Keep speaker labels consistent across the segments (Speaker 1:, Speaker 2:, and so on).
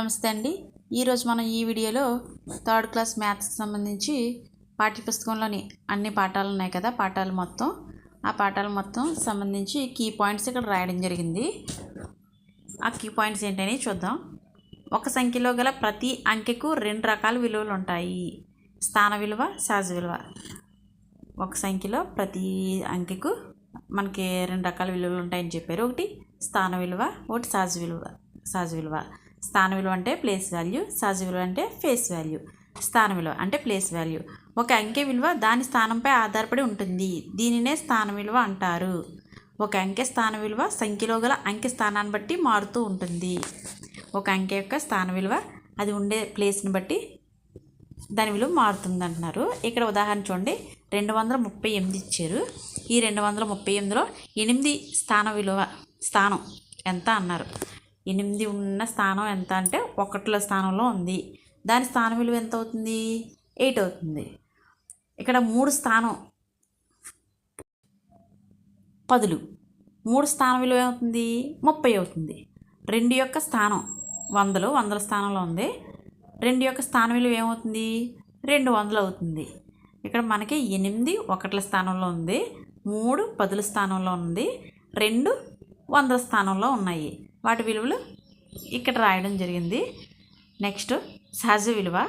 Speaker 1: నమస్తే అండి. ఈరోజు మనం ఈ వీడియోలో థర్డ్ క్లాస్ మ్యాథ్స్కి సంబంధించి పాఠ్యపుస్తకంలోని అన్ని పాఠాలు ఉన్నాయి కదా పాఠాలు మొత్తం. ఆ పాఠాలు మొత్తం సంబంధించి కీ పాయింట్స్ ఇక్కడ రాయడం జరిగింది. ఆ కీ పాయింట్స్ ఏంటని చూద్దాం. ఒక సంఖ్యలో గల ప్రతి అంకెకు రెండు రకాల విలువలు ఉంటాయి. స్థాన విలువ సహజ విలువ. ఒక సంఖ్యలో ప్రతి అంకెకు మనకి రెండు రకాల విలువలు ఉంటాయని చెప్పారు. ఒకటి స్థాన విలువ ఒకటి సహజ విలువ సహజ విలువ. స్థాన విలువ అంటే ప్లేస్ వాల్యూ సహజ విలువ అంటే ఫేస్ వాల్యూ స్థాన విలువ అంటే ప్లేస్ వాల్యూ ఒక అంకె విలువ దాని స్థానంపై ఆధారపడి ఉంటుంది. దీనినే స్థాన విలువ అంటారు. ఒక అంకె స్థాన విలువ సంఖ్యలో గల అంకె స్థానాన్ని బట్టి మారుతూ ఉంటుంది. ఒక అంకె యొక్క స్థాన విలువ అది ఉండే ప్లేస్ని బట్టి దాని విలువ మారుతుంది అంటున్నారు. ఇక్కడ ఉదాహరణ చూడండి. రెండు వందల ముప్పై ఎనిమిది ఇచ్చారు. ఈ రెండు వందల ముప్పై ఎనిమిదిలో ఎనిమిది స్థాన విలువ స్థానం ఎంత అన్నారు. ఎనిమిది ఉన్న స్థానం ఎంత అంటే ఒకటిలో స్థానంలో ఉంది. దాని స్థాన విలువ ఎంత అవుతుంది? ఎయిట్ అవుతుంది. ఇక్కడ మూడు స్థానం పదులు. మూడు స్థానం విలువ ఏమవుతుంది? ముప్పై అవుతుంది. రెండు యొక్క స్థానం వందలు వందల స్థానంలో ఉంది. రెండు యొక్క స్థానం విలువ ఏమవుతుంది? రెండు వందలు అవుతుంది. ఇక్కడ మనకి ఎనిమిది ఒకట్ల స్థానంలో ఉంది. మూడు పదుల స్థానంలో ఉంది. రెండు వందల స్థానంలో ఉన్నాయి. వాటి విలువలు ఇక్కడ రాయడం జరిగింది. నెక్స్ట్ సహజ విలువ.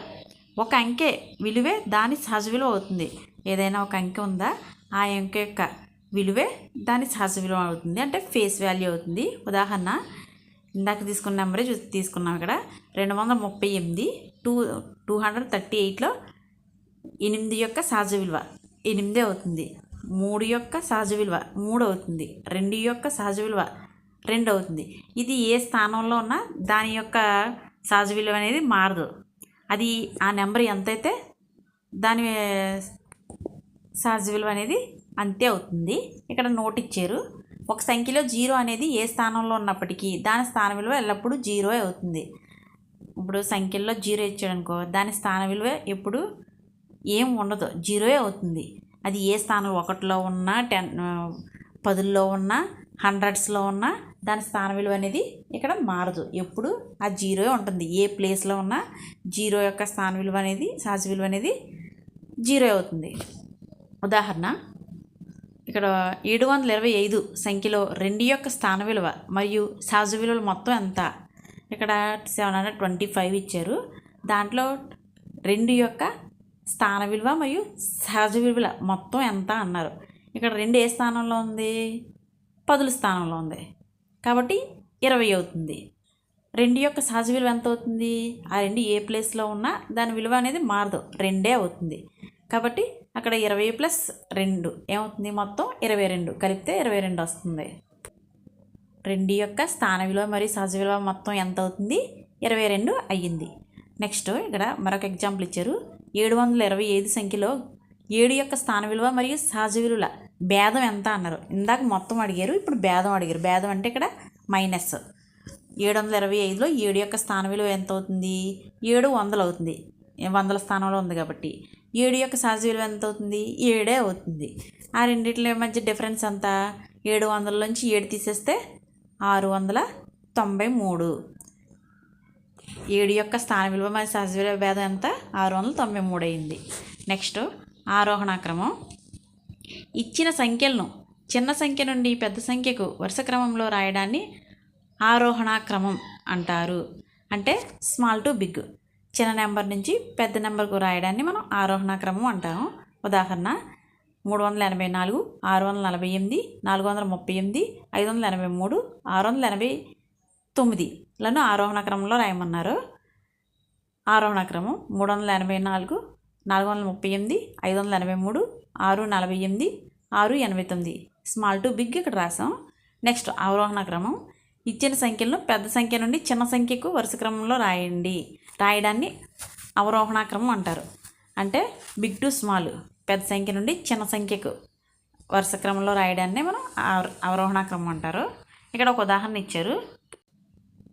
Speaker 1: ఒక అంకె విలువే దాని సహజ విలువ అవుతుంది. ఏదైనా ఒక అంకె ఉందా? ఆ అంకె యొక్క విలువే దాని సహజ విలువ అవుతుంది. అంటే ఫేస్ వాల్యూ అవుతుంది. ఉదాహరణ ఇందాక తీసుకున్న నెంబరే చూ తీసుకున్నాం ఇక్కడ. రెండు వందల ముప్పై ఎనిమిది టూ టూ హండ్రెడ్ థర్టీ ఎయిట్లో ఎనిమిది యొక్క సహజ విలువ ఎనిమిదే అవుతుంది. మూడు యొక్క సహజ విలువ మూడు అవుతుంది. రెండు యొక్క సహజ విలువ రెండు అవుతుంది ఇది ఏ స్థానంలో ఉన్నా దాని యొక్క సహజ విలువ అనేది మారదు. అది ఆ నెంబర్ ఎంతైతే దాని సహజ విలువ అనేది అంతే అవుతుంది. ఇక్కడ నోట్ ఇచ్చారు. ఒక సంఖ్యలో జీరో అనేది ఏ స్థానంలో ఉన్నప్పటికీ దాని స్థాన విలువ ఎల్లప్పుడూ జీరో అవుతుంది. ఇప్పుడు సంఖ్యల్లో జీరో ఇచ్చాడు అనుకో దాని స్థాన విలువ ఎప్పుడు ఏం ఉండదు. జీరోయే అవుతుంది. అది ఏ స్థానం ఒకటిలో ఉన్నా టెన్ పదుల్లో ఉన్నా హండ్రెడ్స్లో ఉన్నా దాని స్థాన విలువ అనేది ఇక్కడ మారదు. ఎప్పుడు? ఆ జీరో ఉంటుంది. ఏ ప్లేస్లో ఉన్నా జీరో యొక్క స్థాన విలువ అనేది సహజ విలువ అనేది జీరో అవుతుంది. ఉదాహరణ ఇక్కడ ఏడు వందల ఇరవై ఐదు సంఖ్యలో రెండు యొక్క స్థాన విలువ మరియు సహజ విలువలు మొత్తం ఎంత? ఇక్కడ సెవెన్ హండ్రెడ్ ట్వంటీ ఫైవ్ ఇచ్చారు. దాంట్లో రెండు యొక్క స్థాన విలువ మరియు సహజ విలువల మొత్తం ఎంత అన్నారు. ఇక్కడ రెండు ఏ స్థానంలో ఉంది? పదుల స్థానంలో ఉంది. కాబట్టి ఇరవై అవుతుంది. రెండు యొక్క సహజ విలువ ఎంత అవుతుంది? ఆ రెండు ఏ ప్లేస్లో ఉన్నా దాని విలువ అనేది మారదు. రెండే అవుతుంది. కాబట్టి అక్కడ ఇరవై ప్లస్ రెండు ఏమవుతుంది? మొత్తం ఇరవై రెండు. కలిపితే ఇరవై రెండు వస్తుంది. రెండు యొక్క స్థాన విలువ మరియు సహజ విలువ మొత్తం ఎంత అవుతుంది? ఇరవై రెండు అయ్యింది. నెక్స్ట్ ఇక్కడ మరొక ఎగ్జాంపుల్ ఇచ్చారు. ఏడు వందల ఇరవై ఐదు సంఖ్యలో ఏడు యొక్క స్థాన విలువ మరియు సహజ విలువల భేదం ఎంత అన్నారు. ఇందాక మొత్తం అడిగారు ఇప్పుడు భేదం అడిగారు. భేదం అంటే ఇక్కడ మైనస్ ఏడు వందల ఇరవై ఐదులో ఏడు యొక్క స్థాన విలువ ఎంత అవుతుంది ఏడు వందలు అవుతుంది వందల స్థానంలో ఉంది కాబట్టి. ఏడు యొక్క సహజ విలువ ఎంత అవుతుంది ఏడే అవుతుంది. ఆ రెండింటి మధ్య డిఫరెన్స్ ఎంత? ఏడు వందల నుంచి ఏడు తీసేస్తే ఆరు వందల తొంభై మూడు. ఏడు యొక్క స్థాన విలువ మరి సహజ విలువ భేదం ఎంత? ఆరు వందల తొంభై మూడు అయింది. నెక్స్ట్ ఆరోహణ క్రమం. ఇచ్చిన సంఖ్యలను చిన్న సంఖ్య నుండి పెద్ద సంఖ్యకు వరుస క్రమంలో రాయడాన్ని ఆరోహణ క్రమం అంటారు. అంటే స్మాల్ టు బిగ్ చిన్న నెంబర్ నుంచి పెద్ద నెంబర్కు రాయడాన్ని మనం ఆరోహణ క్రమం అంటాము. ఉదాహరణ మూడు వందల ఎనభై నాలుగు ఆరు వందల నలభై ఎనిమిది నాలుగు వందల ముప్పై ఎనిమిది ఐదు వందల ఎనభై మూడు ఆరు వందల ఎనభై తొమ్మిదిలను ఆరోహణ క్రమంలో రాయమన్నారు. ఆరోహణ క్రమం మూడు వందల ఎనభై నాలుగు నాలుగు వందల ముప్పై ఎనిమిది ఐదు వందల ఎనభై మూడు ఆరు నలభై ఎనిమిది ఆరు ఎనభై తొమ్మిది. స్మాల్ టు బిగ్ ఇక్కడ రాసాం. నెక్స్ట్ అవరోహణ క్రమం. ఇచ్చిన సంఖ్యలను పెద్ద సంఖ్య నుండి చిన్న సంఖ్యకు వరుస క్రమంలో రాయండి. రాయడాన్ని అవరోహణ క్రమం అంటారు. అంటే బిగ్ టు స్మాల్ పెద్ద సంఖ్య నుండి చిన్న సంఖ్యకు వరుస క్రమంలో రాయడాన్ని మనం అవరోహణ క్రమం అంటారు. ఇక్కడ ఒక ఉదాహరణ ఇచ్చారు.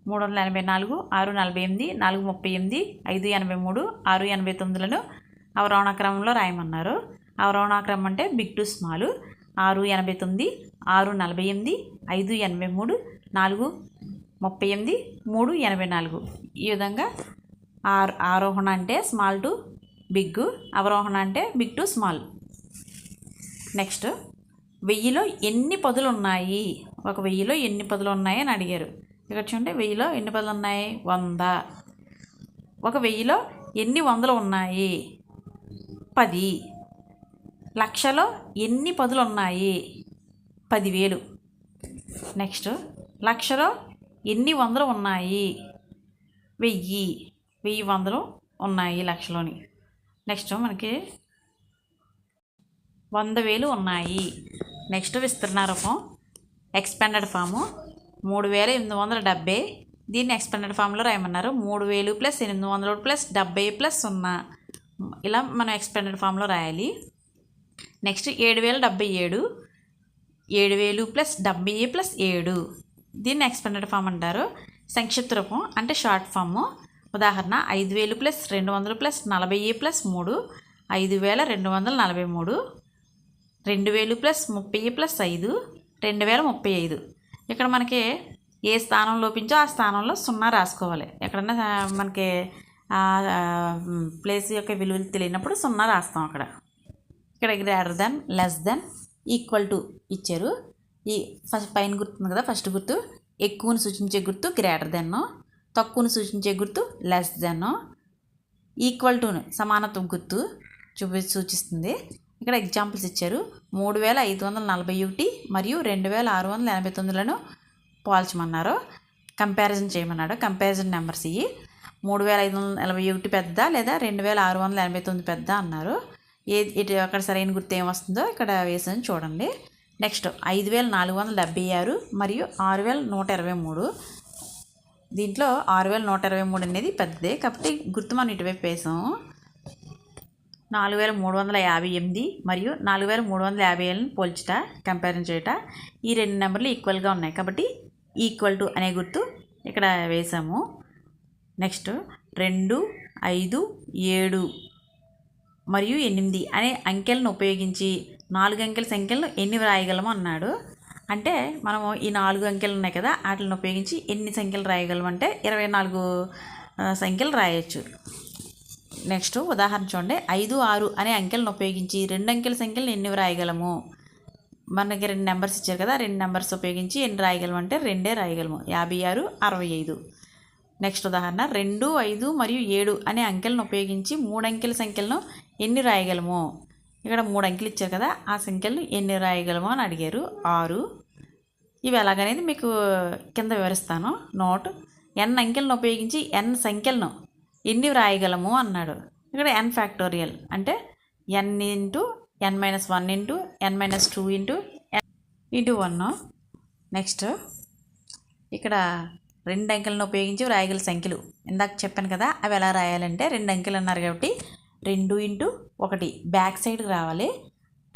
Speaker 1: మూడు వందల ఎనభై నాలుగు ఆరు నలభై ఎనిమిది నాలుగు ముప్పై ఎనిమిది ఐదు ఎనభై మూడు ఆరు ఎనభై తొమ్మిదిలను అవరోహణ క్రమంలో రాయమన్నారు. అవరోహణాక్రమం అంటే బిగ్ టు స్మాల్. ఆరు ఎనభై తొమ్మిది ఆరు నలభై ఎనిమిది ఐదు ఎనభై మూడు నాలుగు ముప్పై ఎనిమిది మూడు ఎనభై నాలుగు. ఈ విధంగా ఆర్ ఆరోహణ అంటే స్మాల్ టు బిగ్ అవరోహణ అంటే బిగ్ టు స్మాల్. నెక్స్ట్ వెయ్యిలో ఎన్ని పదులు ఉన్నాయి ఒక వెయ్యిలో ఎన్ని పదులు ఉన్నాయి అని అడిగారు. ఇక్కడ చూడండి వెయ్యిలో ఎన్ని పదులు ఉన్నాయి వంద. ఒక వెయ్యిలో ఎన్ని వందలు ఉన్నాయి? పది. లక్షలో ఎన్ని పదులు ఉన్నాయి పదివేలు. నెక్స్ట్ లక్షలో ఎన్ని వందలు ఉన్నాయి? వెయ్యి. వెయ్యి వందలు ఉన్నాయి లక్షలోని. నెక్స్ట్ మనకి వంద వేలు ఉన్నాయి. నెక్స్ట్ విస్తరణ రూపం ఎక్స్పెండెడ్ ఫాము మూడు వేల ఎనిమిది వందల డెబ్బై. దీన్ని ఎక్స్పెండెడ్ ఫామ్లో రాయమన్నారు. మూడు వేలు ప్లస్ ఎనిమిది వందలు ప్లస్ డెబ్బై ప్లస్ సున్నా. ఇలా మనం ఎక్స్పెండెడ్ ఫామ్లో రాయాలి. నెక్స్ట్ ఏడు వేల డెబ్బై ఏడు ఏడు వేలు ప్లస్ డెబ్బై ప్లస్ ఏడు. దీన్ని ఎక్స్పెండెడ్ ఫామ్ అంటారు. సంక్షిప్త రూపం అంటే షార్ట్ ఫామ్ ఉదాహరణ ఐదు వేలు ప్లస్ రెండు వందలు ప్లస్ నలభై ప్లస్ మూడు ఐదు వేల రెండు వందల నలభై మూడు. రెండు వేలు ప్లస్ ముప్పై ప్లస్ ఐదు రెండు వేల ముప్పై ఐదు. ఇక్కడ మనకి ఏ స్థానం లోపించో ఆ స్థానంలో సున్నా రాసుకోవాలి. ఎక్కడన్నా మనకి ప్లేస్ యొక్క విలువలు తెలియనప్పుడు సున్నా రాస్తాం అక్కడ. ఇక్కడ greater than less than equal to ఇచ్చారు. ఈ ఫస్ట్ పైన గుర్తు ఉంది కదా ఫస్ట్ గుర్తు. ఎక్కువను సూచించే గుర్తు గ్రేటర్ దెన్ తక్కువను సూచించే గుర్తు లెస్ దెన్ ఈక్వల్ టును సమానత్వం గుర్తు చూపి సూచిస్తుంది. ఇక్కడ ఎగ్జాంపుల్స్ ఇచ్చారు. మూడు వేల ఐదు వందల నలభై ఒకటి మరియు రెండు వేల ఆరు వందల ఎనభై తొమ్మిదిలను పోల్చమన్నారు. కంపారిజన్ చేయమన్నాడు. కంపారిజన్ నెంబర్స్ ఇవి మూడు వేల ఐదు వందల నలభై ఒకటి పెద్ద లేదా రెండు వేల ఆరు వందల ఎనభై తొమ్మిది పెద్ద అన్నారు. ఏ ఇటు అక్కడ సరైన గుర్తు ఏమొస్తుందో ఇక్కడ వేసాను చూడండి. నెక్స్ట్ ఐదు వేల నాలుగు వందల డెబ్బై ఆరు మరియు ఆరు వేల నూట ఇరవై మూడు. దీంట్లో ఆరు వేల నూట ఇరవై మూడు అనేది పెద్దదే. కాబట్టి గుర్తు మనం ఇటువైపు వేసాము నాలుగు వేల మూడు వందల యాభై ఎనిమిది మరియు నాలుగు వేల మూడు వందల యాభై ఏళ్ళని పోల్చుట కంపారిజన్ చేయట ఈ రెండు నెంబర్లు ఈక్వల్గా ఉన్నాయి. కాబట్టి ఈక్వల్ టు అనే గుర్తు ఇక్కడ వేసాము. నెక్స్ట్ రెండు ఐదు ఏడు మరియు ఎనిమిది అనే అంకెలను ఉపయోగించి నాలుగు అంకెల సంఖ్యలను ఎన్ని వ్రాయగలము అన్నాడు. అంటే మనము ఈ నాలుగు అంకెలు ఉన్నాయి కదా వాటిని ఉపయోగించి ఎన్ని సంఖ్యలు రాయగలము అంటే ఇరవై నాలుగు సంఖ్యలు రాయొచ్చు. నెక్స్ట్ ఉదాహరణ చూడండి. ఐదు ఆరు అనే అంకెలను ఉపయోగించి రెండు అంకెల సంఖ్యలను ఎన్ని వ్రాయగలము? మనకి రెండు నెంబర్స్ ఇచ్చారు కదా రెండు నెంబర్స్ ఉపయోగించి ఎన్ని రాయగలము అంటే రెండే రాయగలము. యాభై ఆరు అరవై ఐదు. నెక్స్ట్ ఉదాహరణ. రెండు ఐదు మరియు ఏడు అనే అంకెలను ఉపయోగించి మూడు అంకెల సంఖ్యలను ఎన్ని రాయగలము. ఇక్కడ మూడు అంకెలు ఇచ్చారు కదా ఆ సంఖ్యలను ఎన్ని రాయగలము అని అడిగారు. ఆరు. ఇవి ఎలాగనేది మీకు కింద వివరిస్తాను. నోట్. ఎన్ అంకెలను ఉపయోగించి ఎన్ సంఖ్యలను ఎన్ని వ్రాయగలము అన్నాడు. ఇక్కడ ఎన్ ఫ్యాక్టోరియల్ అంటే n into n minus one into n minus two into n into one. Next. ఇక్కడ రెండు అంకెలను ఉపయోగించి వ్రాయగల సంఖ్యలు. ఇందాక చెప్పాను కదా అవి ఎలా రాయాలంటే రెండు అంకెలు అన్నారు కాబట్టి రెండు ఇంటూ ఒకటి. బ్యాక్ సైడ్కి రావాలి.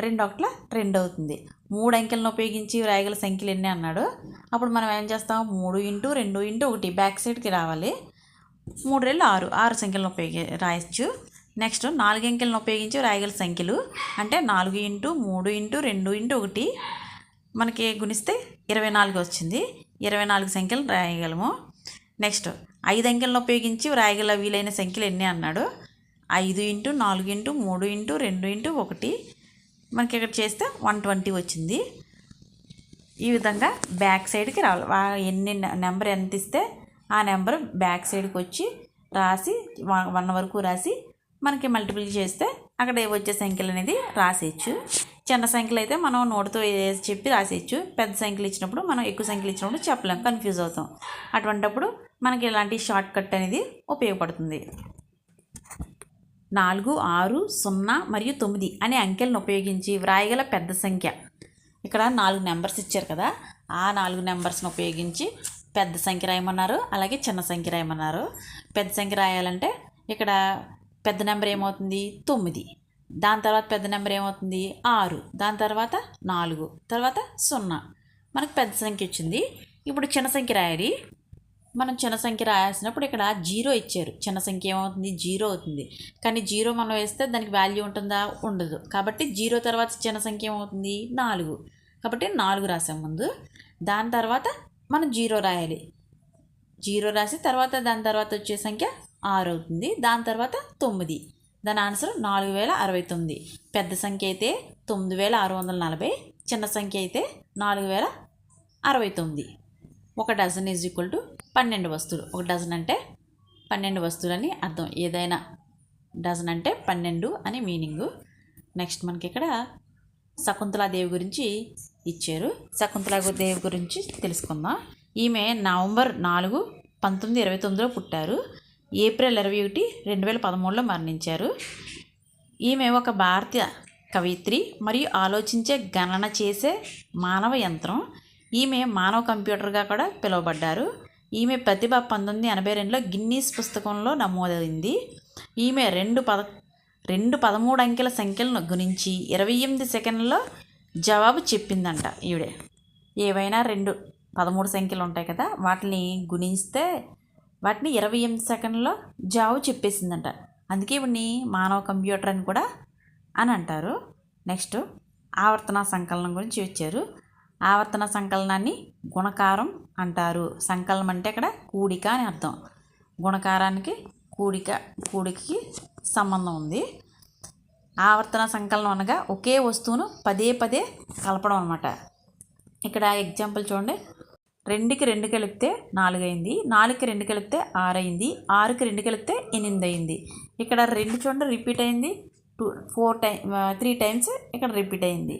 Speaker 1: రెండు ఒకట్ల రెండు అవుతుంది. మూడు అంకెలను ఉపయోగించి వ్రాయగల సంఖ్యలు ఎన్ని అన్నాడు? అప్పుడు మనం ఏం చేస్తాం? మూడు ఇంటూ రెండు ఇంటూ ఒకటి. బ్యాక్ సైడ్కి రావాలి. మూడు రెండు ఆరు. ఆరు సంఖ్యలను ఉపయోగి రాయొచ్చు. నెక్స్ట్ నాలుగు అంకెలను ఉపయోగించి రాయగల సంఖ్యలు. అంటే నాలుగు ఇంటూ మూడు ఇంటూ రెండు ఇంటూ ఒకటి. మనకి గుణిస్తే ఇరవై నాలుగు వచ్చింది. ఇరవై నాలుగు సంఖ్యలు రాయగలము. నెక్స్ట్ ఐదు అంకెలను ఉపయోగించి రాయగల వీలైన సంఖ్యలు ఎన్ని అన్నాడు? ఐదు ఇంటూ నాలుగు ఇంటూ మూడు ఇంటూ రెండు ఇంటూ ఒకటి. మనకి ఇక్కడ చేస్తే వన్ ట్వంటీ వచ్చింది. ఈ విధంగా బ్యాక్ సైడ్కి రావాలి. ఎన్ని నెంబర్ ఎంత ఇస్తే ఆ నెంబర్ బ్యాక్ సైడ్కి వచ్చి రాసి వన్ వరకు రాసి మనకి మల్టిపుల్ చేస్తే అక్కడ వచ్చే సంఖ్యలు అనేది రాసేయచ్చు. చిన్న సంఖ్యలు అయితే మనం నోటితో చెప్పి రాసేయచ్చు. పెద్ద సంఖ్యలు ఇచ్చినప్పుడు మనం ఎక్కువ సంఖ్యలు ఇచ్చినప్పుడు చెప్పలేం. కన్ఫ్యూజ్ అవుతాం. అటువంటప్పుడు మనకి ఇలాంటి షార్ట్ కట్ అనేది ఉపయోగపడుతుంది. నాలుగు ఆరు సున్నా మరియు తొమ్మిది అనే అంకెలను ఉపయోగించి వ్రాయగల పెద్ద సంఖ్య. ఇక్కడ నాలుగు నెంబర్స్ ఇచ్చారు కదా ఆ నాలుగు నెంబర్స్ని ఉపయోగించి పెద్ద సంఖ్య రాయమన్నారు అలాగే చిన్న సంఖ్య రాయమన్నారు. పెద్ద సంఖ్య రాయాలంటే ఇక్కడ పెద్ద నెంబర్ ఏమవుతుంది? తొమ్మిది. దాని తర్వాత పెద్ద నెంబర్ ఏమవుతుంది? ఆరు. దాని తర్వాత నాలుగు. తర్వాత సున్నా. మనకు పెద్ద సంఖ్య వచ్చింది. ఇప్పుడు చిన్న సంఖ్య రాయాలి. మనం చిన్న సంఖ్య రాయాల్సినప్పుడు ఇక్కడ జీరో ఇచ్చారు. చిన్న సంఖ్య ఏమవుతుంది? జీరో అవుతుంది. కానీ జీరో మనం వేస్తే దానికి వాల్యూ ఉంటుందా? ఉండదు. కాబట్టి జీరో తర్వాత చిన్న సంఖ్య ఏమవుతుంది? నాలుగు. కాబట్టి నాలుగు రాసాం ముందు. దాని తర్వాత మనం జీరో రాయాలి. జీరో రాసి తర్వాత దాని తర్వాత వచ్చే సంఖ్య ఆరు అవుతుంది. దాని తర్వాత తొమ్మిది. దాని ఆన్సర్ నాలుగు వేల అరవై తొమ్మిది. పెద్ద సంఖ్య అయితే తొమ్మిది వేల ఆరు వందల నలభై. చిన్న సంఖ్య అయితే నాలుగు వేల అరవై తొమ్మిది. ఒక డజన్ ఈజ్ ఈక్వల్ టు పన్నెండు వస్తువులు. ఒక డజన్ అంటే పన్నెండు వస్తువులని అర్థం. ఏదైనా డజన్ అంటే పన్నెండు అని మీనింగు. నెక్స్ట్ మనకి ఇక్కడ శకుంతలాదేవి గురించి ఇచ్చారు. శకుంతలాదేవి గురించి తెలుసుకుందాం. ఈమె నవంబర్ నాలుగు పంతొమ్మిది ఇరవై తొమ్మిదిలో పుట్టారు. ఏప్రిల్ ఇరవై ఒకటి రెండు వేల పదమూడులో మరణించారు. ఈమె ఒక భారతీయ కవయిత్రి మరియు ఆలోచించే గణన చేసే మానవ యంత్రం. ఈమె మానవ కంప్యూటర్గా కూడా పిలువబడ్డారు. ఈమె ప్రతిభ పంతొమ్మిది ఎనభై రెండులో గిన్నీస్ పుస్తకంలో నమోదైంది. ఈమె రెండు పద రెండు పదమూడు అంకెల సంఖ్యలను గురించి ఇరవై ఎనిమిది సెకండ్లో జవాబు చెప్పిందంట ఈవిడే. ఏవైనా రెండు పదమూడు సంఖ్యలు ఉంటాయి కదా వాటిని గుణిస్తే వాటిని ఇరవై ఎనిమిది సెకండ్లో జవాబు చెప్పేసిందంట. అందుకే ఇవన్నీ మానవ కంప్యూటర్ అని కూడా అని అంటారు. నెక్స్ట్ ఆవర్తన సంకలనం గురించి వచ్చారు. ఆవర్తన సంకలనాన్ని గుణకారం అంటారు. సంకలనం అంటే అక్కడ కూడిక అని అర్థం. గుణకారానికి కూడిక కూడికి సంబంధం ఉంది. ఆవర్తన సంకలనం అనగా ఒకే వస్తువును పదే పదే కలపడం అనమాట ఇక్కడ ఎగ్జాంపుల్ చూడండి. రెండుకి రెండు కలిపితే నాలుగు అయింది నాలుగుకి రెండు కలిపితే ఆరు అయింది ఆరుకి రెండు కలిపితే ఎనిమిది అయింది ఇక్కడ రెండు చూడండి రిపీట్ అయింది. Two four time three times ఇక్కడ రిపీట్ అయింది.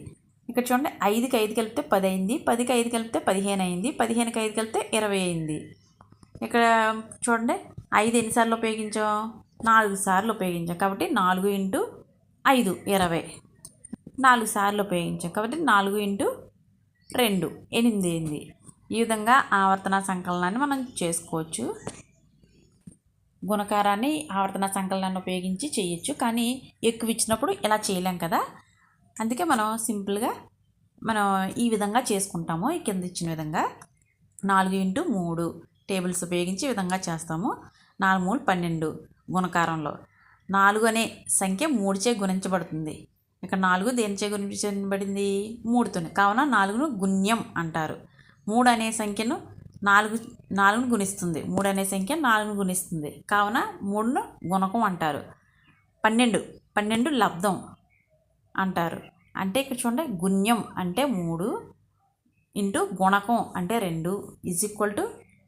Speaker 1: ఇక్కడ చూడండి ఐదుకి ఐదు కలిపితే పది అయింది పదికి ఐదు కలిపితే పదిహేను అయింది పదిహేనుకి ఐదు కలిపితే ఇరవై అయింది ఇక్కడ చూడండి ఐదు ఎన్నిసార్లు ఉపయోగించాం? నాలుగు సార్లు ఉపయోగించాం కాబట్టి నాలుగు ఇంటూ ఐదు ఇరవై. నాలుగు సార్లు ఉపయోగించాం కాబట్టి నాలుగు ఇంటూ రెండు ఎనిమిది అయింది. ఈ విధంగా ఆవర్తన సంకలనాన్ని మనం చేసుకోవచ్చు. గుణకారాన్ని ఆవర్తన సంకలనాన్ని ఉపయోగించి చేయొచ్చు. కానీ ఎక్కువ ఇచ్చినప్పుడు ఇలా చేయలేం కదా? అందుకే మనం సింపుల్గా మనం ఈ విధంగా చేసుకుంటాము. ఈ కింద ఇచ్చిన విధంగా నాలుగు ఇంటూ మూడు టేబుల్స్ ఉపయోగించి విధంగా చేస్తాము. నాలుగు మూడు పన్నెండు గుణకారంలో. నాలుగు అనే సంఖ్య మూడుచే గుణించబడుతుంది. ఇక్కడ నాలుగు దేనిచే గుణించబడింది? మూడుతోనే. కావున నాలుగును గుణ్యం అంటారు. మూడు అనే సంఖ్యను నాలుగు నాలుగును గుణిస్తుంది. మూడు అనే సంఖ్య నాలుగును గుణిస్తుంది. కావున మూడును గుణకం అంటారు. పన్నెండు. పన్నెండు లబ్ధం అంటారు. అంటే ఇక్కడ చూడండి గుణ్యం అంటే మూడు ఇంటూ గుణకం అంటే రెండు ఈజ్ ఈక్వల్ టు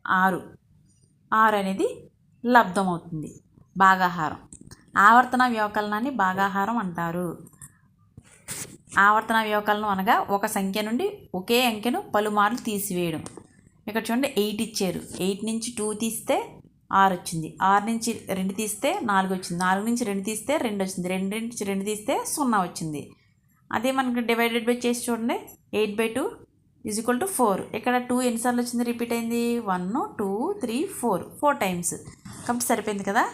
Speaker 1: ఆరు. ఆరు అనేది లబ్ధం అవుతుంది. భాగాహారం. ఆవర్తన వ్యవకలనాన్ని భాగాహారం అంటారు. ఆవర్తన వ్యవకలనం అనగా ఒక సంఖ్య నుండి ఒకే అంకెను పలుమార్లు తీసివేయడం. ఇక్కడ చూడండి ఎయిట్ ఇచ్చారు. ఎయిట్ నుంచి టూ తీస్తే ఆరు వచ్చింది ఆరు నుంచి రెండు తీస్తే నాలుగు వచ్చింది నాలుగు నుంచి రెండు తీస్తే రెండు వచ్చింది రెండు నుంచి రెండు తీస్తే సున్నా వచ్చింది అదే మనకు డివైడెడ్ బై చేసి చూడండి. Eight by two is equal to four. ఇక్కడ టూ ఎన్నిసార్లు వచ్చింది? రిపీట్ అయింది. One two three four. Four times. కాబట్టి సరిపోయింది కదా?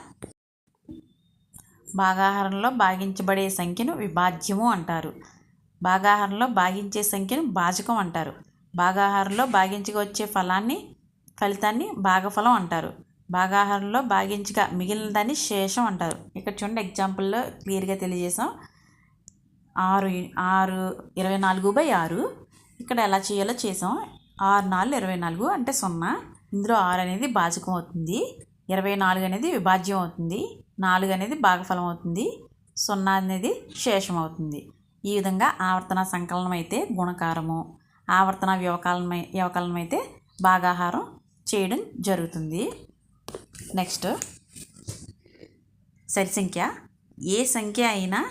Speaker 1: భాగాహారంలో భాగించబడే సంఖ్యను విభాజ్యము అంటారు. భాగాహారంలో భాగించే సంఖ్యను భాజకం అంటారు. భాగాహారంలో భాగించగా వచ్చే ఫలాన్ని ఫలితాన్ని భాగఫలం అంటారు. భాగాహారంలో భాగించగా మిగిలిన దాన్ని శేషం అంటారు. ఇక్కడ చూడండి ఎగ్జాంపుల్లో క్లియర్గా తెలియజేసాం ఆరు ఆరు ఇరవై నాలుగు బై ఆరు. ఇక్కడ ఎలా చేయాలో చేసాం ఆరు నాలుగు ఇరవై నాలుగు అంటే సున్నా. ఇందులో ఆరు అనేది భాజకం అవుతుంది. ఇరవై నాలుగు అనేది విభాజ్యం అవుతుంది. నాలుగు అనేది భాగఫలం అవుతుంది. సున్నా అనేది శేషం అవుతుంది. ఈ విధంగా ఆవర్తన సంకలనం అయితే గుణకారము. ఆవర్తన వ్యవకలనం వ్యవకలనం అయితే భాగాహారం చేయడం జరుగుతుంది. నెక్స్ట్. సరి సంఖ్య. ఏ సంఖ్య అయినా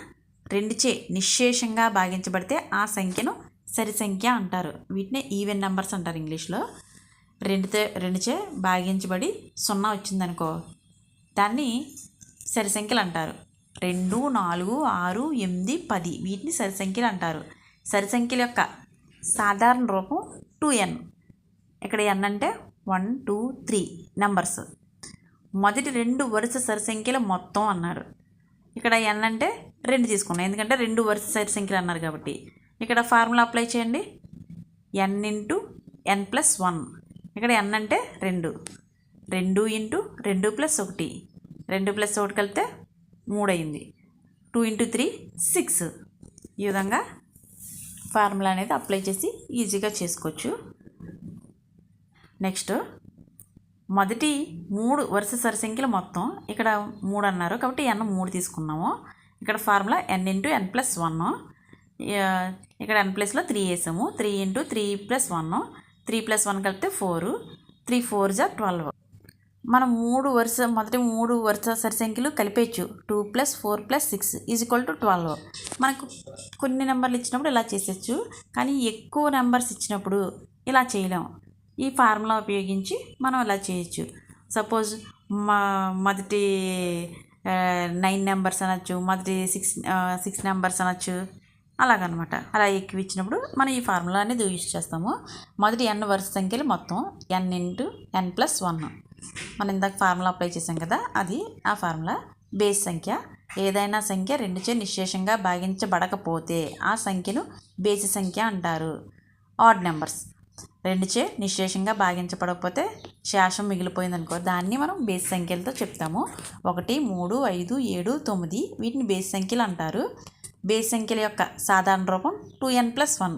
Speaker 1: రెండుచే నిశ్శేషంగా భాగించబడితే ఆ సంఖ్యను సరి సంఖ్య అంటారు. వీటిని ఈవెన్ నెంబర్స్ అంటారు ఇంగ్లీష్లో. రెండుతో రెండుచే భాగించబడి సున్నా వచ్చిందనుకో దాన్ని సరి సంఖ్యలు అంటారు. రెండు నాలుగు ఆరు ఎనిమిది పది వీటిని సరి సంఖ్యలు అంటారు. సరి సంఖ్యల యొక్క సాధారణ రూపం టూ ఎన్. ఇక్కడ ఎన్ అంటే వన్ టూ త్రీ నెంబర్స్. మొదటి రెండు వరుస సరిసంఖ్యల మొత్తం అన్నారు. ఇక్కడ ఎన్ అంటే రెండు తీసుకున్నాం. ఎందుకంటే రెండు వరుస సరిసంఖ్యలు అన్నారు కాబట్టి. ఇక్కడ ఫార్ములా అప్లై చేయండి. N into n plus one. ఇక్కడ ఎన్ అంటే రెండు. రెండు ఇంటూ రెండు ప్లస్ ఒకటి. రెండు ప్లస్ ఒకటి కలిపితే మూడు అయింది. Two into three six. ఈ విధంగా ఫార్ములా అనేది అప్లై చేసి ఈజీగా చేసుకోవచ్చు. నెక్స్ట్ మొదటి మూడు వరుస సరిసంఖ్యలు మొత్తం ఇక్కడ మూడు అన్నారు. కాబట్టి ఎన్ మూడు తీసుకున్నాము. ఇక్కడ formula n into n plus one. ఇక్కడ ఎన్ ప్లస్లో త్రీ వేసాము. Three into three plus one. Three plus one కలిపితే ఫోర్ త్రీ ఫోర్ జా ట్వెల్వ్ మనం మూడు వరుస మొదటి మూడు వరుస సరిసంఖ్యలు కలిపేచ్చు కలిపేయచ్చు. Two plus four plus six is equal to twelve మనకు కొన్ని నెంబర్లు ఇచ్చినప్పుడు ఇలా చేసేయచ్చు. కానీ ఎక్కువ నెంబర్స్ ఇచ్చినప్పుడు ఇలా చేయలేము ఈ ఫార్ములా ఉపయోగించి మనం అలా చేయొచ్చు. సపోజ్ మా మొదటి నైన్ నెంబర్స్ అనొచ్చు మొదటి సిక్స్ సిక్స్ నెంబర్స్ అనొచ్చు అలాగనమాట. అలా ఎక్కువ ఇచ్చినప్పుడు మనం ఈ ఫార్ములా అనేది యూజ్ చేస్తాము. మొదటి ఎన్ వరుస సంఖ్యలు మొత్తం n into n plus one. మనం ఇందాక ఫార్ములా అప్లై చేసాం కదా అది ఆ ఫార్ములా. బేస్ సంఖ్య ఏదైనా సంఖ్య రెండుచే నిశ్శేషంగా భాగించబడకపోతే ఆ సంఖ్యను బేసి సంఖ్య అంటారు. Odd numbers. రెండుచే నిశేషంగా భాగించబడకపోతే శేషం మిగిలిపోయింది అనుకో దాన్ని మనం బేస్ సంఖ్యలతో చెప్తాము. ఒకటి మూడు ఐదు ఏడు తొమ్మిది వీటిని బేస్ సంఖ్యలు అంటారు. బేస్ సంఖ్యల యొక్క సాధారణ రూపం టూ ఎన్ ప్లస్ వన్.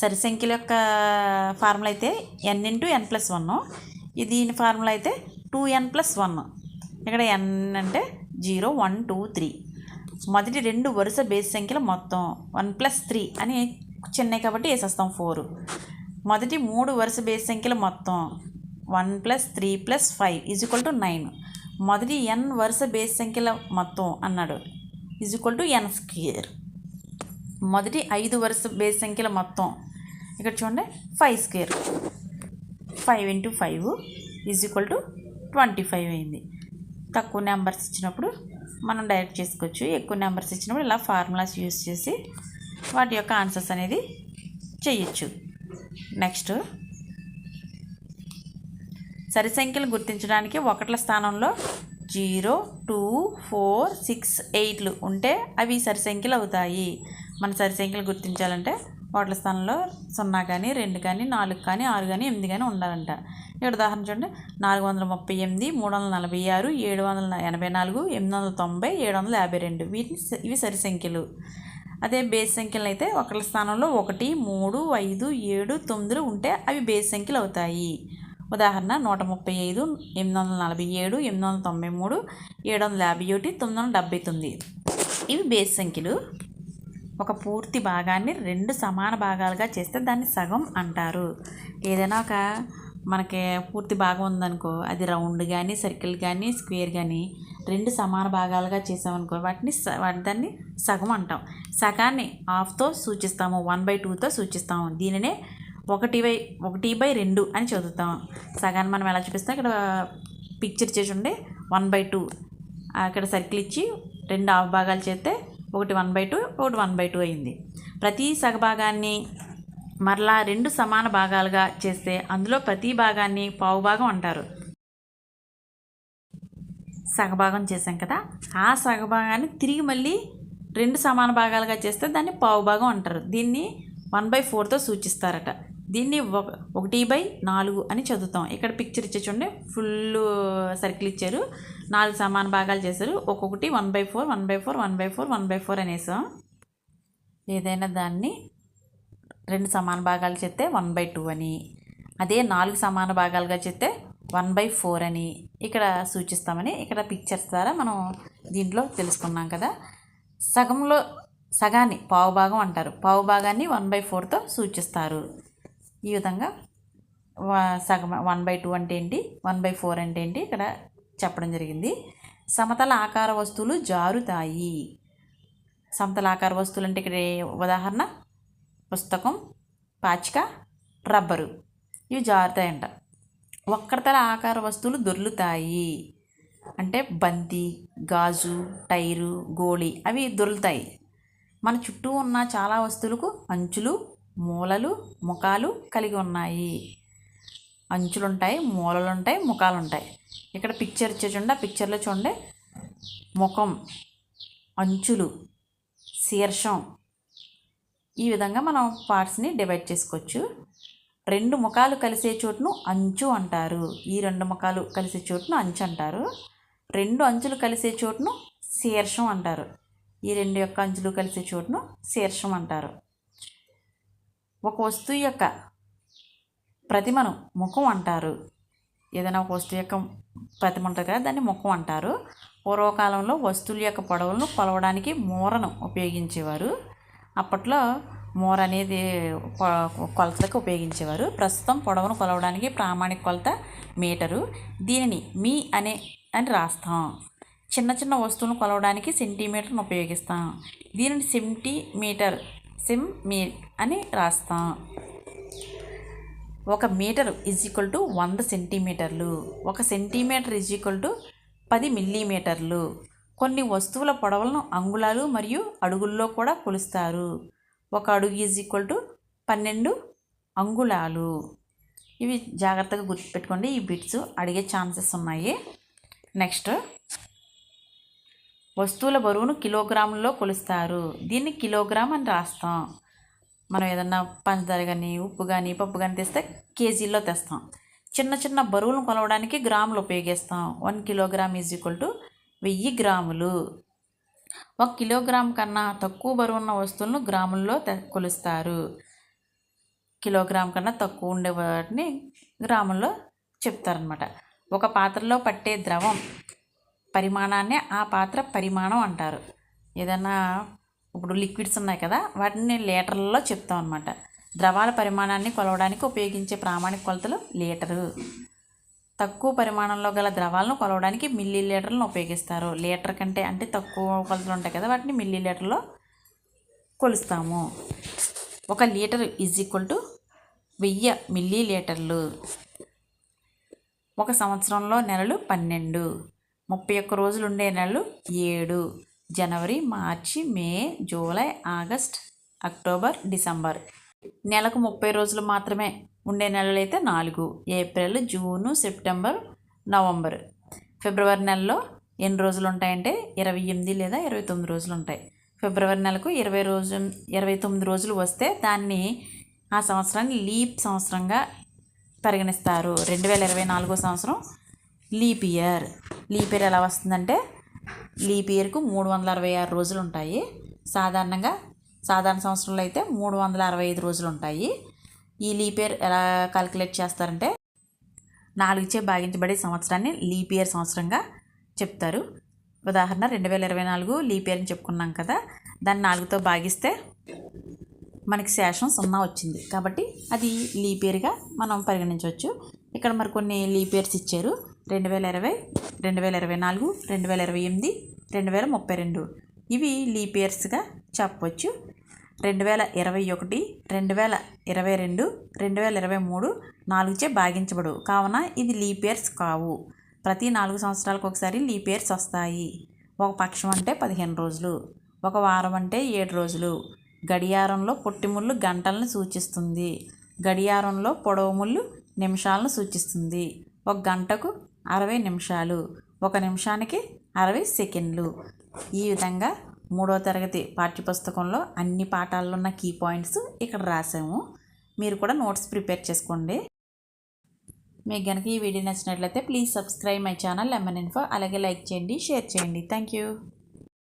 Speaker 1: సరి సంఖ్యల యొక్క ఫార్ములా అయితే n into n plus one. దీని ఫార్ములా అయితే టూ ఎన్ ప్లస్ వన్. ఇక్కడ ఎన్ అంటే జీరో వన్ టూ త్రీ. మొదటి రెండు వరుస బేస్ సంఖ్యల మొత్తం వన్ ప్లస్ త్రీ అని చిన్నవి కాబట్టి వేసేస్తాం ఫోర్. మొదటి మూడు వరుస బేస్ సంఖ్యలు మొత్తం one plus three plus five is equal to nine మొదటి ఎన్ వరుస బేస్ సంఖ్యల మొత్తం అన్నాడు. ఈజ్వల్ టు ఎన్ స్క్వేర్ మొదటి ఐదు వరుస బేస్ సంఖ్యల మొత్తం. ఇక్కడ చూడండి five square five into five is equal to twenty five అయింది. తక్కువ నెంబర్స్ ఇచ్చినప్పుడు మనం డైరెక్ట్ చేసుకోవచ్చు. ఎక్కువ నెంబర్స్ ఇచ్చినప్పుడు ఇలా ఫార్ములాస్ యూస్ చేసి వాటి యొక్క ఆన్సర్స్ అనేది చేయొచ్చు. నెక్స్ట్. సరి సంఖ్యలు గుర్తించడానికి ఒకట్ల స్థానంలో జీరో టూ ఫోర్ సిక్స్ ఎయిట్లు ఉంటే అవి సరి సంఖ్యలు అవుతాయి. మన సరి సంఖ్యలు గుర్తించాలంటే ఒకట్ల స్థానంలో సున్నా కానీ రెండు కానీ నాలుగు కానీ ఆరు కానీ ఎనిమిది కానీ ఉండాలంట. ఇక్కడ ఉదాహరణ చూడండి. నాలుగు వందల ముప్పై ఎనిమిది మూడు వందల నలభై ఆరు ఏడు వందల ఎనభై నాలుగు ఎనిమిది వందల తొంభై ఏడు వందల యాభై రెండు. వీటిని ఇవి సరి సంఖ్యలు అదే బేస్ సంఖ్యలు అయితే ఒకళ్ళ స్థానంలో ఒకటి మూడు ఐదు ఏడు తొమ్మిదిలు ఉంటే అవి బేస్ సంఖ్యలు అవుతాయి. ఉదాహరణ నూట ముప్పై ఐదు ఎనిమిది వందల నలభై ఏడు ఎనిమిది వందల తొంభై మూడు ఏడు వందల యాభై ఒకటి తొమ్మిది వందల డెబ్బై తొమ్మిది. ఇవి బేస్ సంఖ్యలు. ఒక పూర్తి భాగాన్ని రెండు సమాన భాగాలుగా చేస్తే దాన్ని సగం అంటారు. ఏదైనా ఒక మనకి పూర్తి భాగం ఉందనుకో అది రౌండ్ కానీ సర్కిల్ కానీ స్క్వేర్ కానీ రెండు సమాన భాగాలుగా చేసామనుకో వాటిని స- వాటి దాన్ని సగం అంటాం. సగాన్ని హాఫ్తో సూచిస్తాము వన్ బై టూతో సూచిస్తాము. దీనినే ఒకటి బై ఒకటి బై రెండు అని చదువుతాం. సగాన్ని మనం ఎలా చూపిస్తాం? ఇక్కడ పిక్చర్ చేసి ఉండే వన్ బై టూ. అక్కడ సర్కిల్ ఇచ్చి రెండు హాఫ్ భాగాలు చేస్తే ఒకటి వన్ బై టూ ఒకటి వన్ బై టూ అయింది. ప్రతి సగభాగాన్ని మరలా రెండు సమాన భాగాలుగా చేస్తే అందులో ప్రతి భాగాన్ని పావు భాగం అంటారు. సగభాగం చేసాం కదా? ఆ సగభాగాన్ని తిరిగి మళ్ళీ రెండు సమాన భాగాలుగా చేస్తే దాన్ని పావు భాగం అంటారు. దీన్ని వన్ బై ఫోర్తో సూచిస్తారట. దీన్ని ఒక ఒకటి బై నాలుగు అని చదువుతాం. ఇక్కడ పిక్చర్ ఇచ్చే చూడండి. ఫుల్ సర్కిల్ ఇచ్చారు. నాలుగు సమాన భాగాలు చేశారు. ఒక్కొక్కటి one by four one by four one by four one by four అనేసాం. ఏదైనా దాన్ని రెండు సమాన భాగాలు చెప్తే వన్ బై టూ అని. అదే నాలుగు సమాన భాగాలుగా చెప్తే వన్ బై ఫోర్ అని. ఇక్కడ సూచిస్తామని ఇక్కడ పిక్చర్స్ ద్వారా మనం దీంట్లో తెలుసుకున్నాం కదా. సగంలో సగాన్ని పావు భాగం అంటారు. పావు భాగాన్ని వన్ బై ఫోర్తో సూచిస్తారు. ఈ విధంగా సగం వన్ బై టూ అంటే ఏంటి? వన్ బై ఫోర్ అంటే ఏంటి? ఇక్కడ చెప్పడం జరిగింది. సమతల ఆకార వస్తువులు జారుతాయి. సమతల ఆకార వస్తువులు అంటే ఇక్కడ ఉదాహరణ? పుస్తకం పాచిక రబ్బరు. ఇవి జారుతాయంట ఒక్కడతల ఆకార వస్తువులు దొర్లుతాయి. అంటే బంతి గాజు టైరు గోళి అవి దొరుకుతాయి మన చుట్టూ ఉన్న చాలా వస్తువులకు అంచులు మూలలు ముఖాలు కలిగి ఉన్నాయి. అంచులు ఉంటాయి మూలలు ఉంటాయి ముఖాలు ఉంటాయి ఇక్కడ పిక్చర్ ఇచ్చే చూడండి. ఆ పిక్చర్లో చూడండి. ముఖం అంచులు శీర్షం ఈ విధంగా మనం పార్ట్స్ని డివైడ్ చేసుకోవచ్చు. రెండు ముఖాలు కలిసే చోటును అంచు అంటారు. ఈ రెండు ముఖాలు కలిసే చోటును అంచు అంటారు. రెండు అంచులు కలిసే చోటును శీర్షం అంటారు. ఈ రెండు యొక్క అంచులు కలిసే చోటును శీర్షం అంటారు. ఒక వస్తువు యొక్క ప్రతిమను ముఖం అంటారు. ఏదైనా ఒక వస్తువు యొక్క ప్రతిమ ఉంటుంది కదా దాన్ని ముఖం అంటారు. పూర్వకాలంలో వస్తువుల యొక్క పొడవులను కొలవడానికి మూరను ఉపయోగించేవారు. అప్పట్లో మూర అనేది కొ- కొలతలకు ఉపయోగించేవారు. ప్రస్తుతం పొడవును కొలవడానికి ప్రామాణిక కొలత మీటరు. దీనిని మీ అనే అని రాస్తాం. చిన్న చిన్న వస్తువులను కొలవడానికి సెంటీమీటర్ను ఉపయోగిస్తాం. దీనిని సెంటీమీటర్ సిమ్ మీ అని రాస్తాం. ఒక మీటర్ ఈజ్ ఈక్వల్ టు వంద సెంటీమీటర్లు. ఒక సెంటీమీటర్ ఈజ్ ఈక్వల్ టు పది మిల్లీమీటర్లు. కొన్ని వస్తువుల పొడవులను అంగుళాలు మరియు అడుగుల్లో కూడా కొలుస్తారు. ఒక అడుగు ఈజ్ ఈక్వల్ టు పన్నెండు అంగుళాలు. ఇవి జాగ్రత్తగా గుర్తుపెట్టుకోండి. ఈ బిట్స్ అడిగే ఛాన్సెస్ ఉన్నాయి. నెక్స్ట్ వస్తువుల బరువును కిలోగ్రాముల్లో కొలుస్తారు. దీన్ని కిలోగ్రామ్ అని రాస్తాం. మనం ఏదన్నా పంచదార కానీ ఉప్పు కానీ పప్పు కానీ తెస్తే కేజీల్లో తెస్తాం. చిన్న చిన్న బరువులను కొలవడానికి గ్రాములు ఉపయోగిస్తాం. One kilogram is equal to వెయ్యి గ్రాములు. ఒక కిలోగ్రామ్ కన్నా తక్కువ బరువు ఉన్న వస్తువులను గ్రాముల్లో కొలుస్తారు. కిలోగ్రామ్ కన్నా తక్కువ ఉండే వాటిని గ్రాముల్లో చెప్తారనమాట ఒక పాత్రలో పట్టే ద్రవం పరిమాణాన్ని ఆ పాత్ర పరిమాణం అంటారు. ఏదైనా ఇప్పుడు లిక్విడ్స్ ఉన్నాయి కదా వాటిని లీటర్లలో చెప్తాం అనమాట ద్రవాల పరిమాణాన్ని కొలవడానికి ఉపయోగించే ప్రామాణిక కొలతలు లీటరు. తక్కువ పరిమాణంలో గల ద్రవాలను కొలవడానికి మిల్లీ లీటర్లను ఉపయోగిస్తారు. లీటర్ కంటే అంటే తక్కువ కొలతలు ఉంటాయి కదా వాటిని మిల్లీ లీటర్లో కొలుస్తాము. ఒక లీటర్ ఈజ్ ఈక్వల్ టు వెయ్యి మిల్లీ లీటర్లు ఒక సంవత్సరంలో నెలలు పన్నెండు. ముప్పై ఒక్క రోజులు ఉండే నెలలు ఏడు. జనవరి మార్చి May July August October December. నెలకు ముప్పై రోజులు మాత్రమే ఉండే నెలలు అయితే నాలుగు. April June September November. ఫిబ్రవరి నెలలో ఎన్ని రోజులు ఉంటాయంటే ఇరవై ఎనిమిది లేదా ఇరవై తొమ్మిది రోజులు ఉంటాయి ఫిబ్రవరి నెలకు ఇరవై రోజు ఇరవై తొమ్మిది రోజులు వస్తే దాన్ని ఆ సంవత్సరాన్ని లీప్ సంవత్సరంగా పరిగణిస్తారు. రెండు వేల ఇరవై నాలుగో సంవత్సరం లీప్ ఇయర్. లీప్ ఇయర్ ఎలా వస్తుందంటే లీప్ ఇయర్కు మూడు వందల అరవై ఆరు రోజులు ఉంటాయి సాధారణంగా సాధారణ సంవత్సరంలో అయితే మూడు వందల అరవై ఐదు రోజులు ఉంటాయి ఈ లీప్ ఇయర్ ఎలా కాలిక్యులేట్ చేస్తారంటే నాలుగుచే భాగించబడే సంవత్సరాన్ని లీప్ ఇయర్ సంవత్సరంగా చెప్తారు. ఉదాహరణ రెండు వేల ఇరవై నాలుగు లీప్ ఇయర్ అని చెప్పుకున్నాం కదా దాన్ని నాలుగుతో భాగిస్తే మనకి శేషం సున్నా వచ్చింది. కాబట్టి అది లీప్ ఇయర్గా మనం పరిగణించవచ్చు. ఇక్కడ మరి కొన్ని లీప్ ఇయర్స్ ఇచ్చారు. రెండు వేల ఇరవై రెండు వేల ఇరవై నాలుగు రెండు వేల ఇరవై ఎనిమిది రెండు వేల ముప్పై రెండు. ఇవి లీప్ ఇయర్స్గా చెప్పవచ్చు. రెండు వేల ఇరవై ఒకటి రెండు వేల ఇరవై రెండు రెండు వేల ఇరవై మూడు నాలుగుచే భాగించబడు. కావున ఇది లీప్ ఇయర్స్ కావు. ప్రతి నాలుగు సంవత్సరాలకు ఒకసారి లీప్ ఇయర్స్ వస్తాయి. ఒక పక్షం అంటే పదిహేను రోజులు ఒక వారం అంటే ఏడు రోజులు. గడియారంలో పుట్టిముళ్ళు గంటలను సూచిస్తుంది. గడియారంలో పొడవు ముళ్ళు నిమిషాలను సూచిస్తుంది. ఒక గంటకు అరవై నిమిషాలు ఒక నిమిషానికి అరవై సెకండ్లు. ఈ విధంగా మూడో తరగతి పాఠ్యపుస్తకంలో అన్ని పాఠాల్లో ఉన్న కీ పాయింట్స్ ఇక్కడ రాసాము. మీరు కూడా నోట్స్ ప్రిపేర్ చేసుకోండి. మీకు కనుక ఈ వీడియో నచ్చినట్లయితే please subscribe my channel Lemon Info అలాగే లైక్ చేయండి షేర్ చేయండి. Thank you